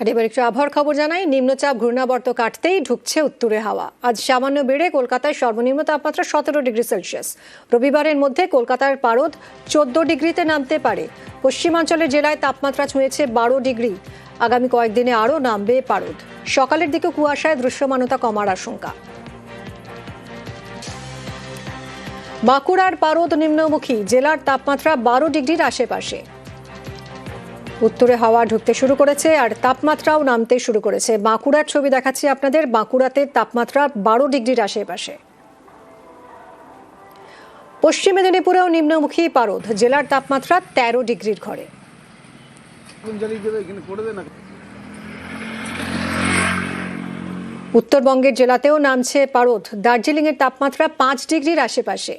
আর এবার একটু আবহাওয়ার খবর জানাই। নিম্নচাপ, ঘূর্ণাবর্ত কাটতেই ঢুকছে উত্তরে হাওয়া। আজ সামান্য বেড়ে কলকাতায় সর্বনিম্ন তাপমাত্রা সতেরো ডিগ্রি সেলসিয়াস। রবিবারের মধ্যে কলকাতার পারদ চোদ্দ ডিগ্রিতে নামতে পারে। পশ্চিমাঞ্চলের জেলায় তাপমাত্রা ছুঁয়েছে বারো ডিগ্রি। আগামী কয়েকদিনে আরও নামবে পারদ। সকালের দিকে কুয়াশায় দৃশ্যমানতা কমার আশঙ্কা। বাঁকুড়ার পারদ নিম্নমুখী। জেলার তাপমাত্রা বারো ডিগ্রির আশেপাশে। উত্তরে হাওয়া ঢুকতে শুরু করেছে আর তাপমাত্রাও নামতে শুরু করেছে। বাঁকুড়ার ছবি দেখাচ্ছি আপনাদের। বাঁকুড়াতে তাপমাত্রা বারো ডিগ্রির আশেপাশে। পশ্চিম মেদিনীপুরেও নিম্নমুখী পারদ। জেলার তাপমাত্রা তেরো ডিগ্রির ঘরে। উত্তরবঙ্গের জেলাতেও নামছে পারদ। দার্জিলিংয়ের তাপমাত্রা পাঁচ ডিগ্রির আশেপাশে।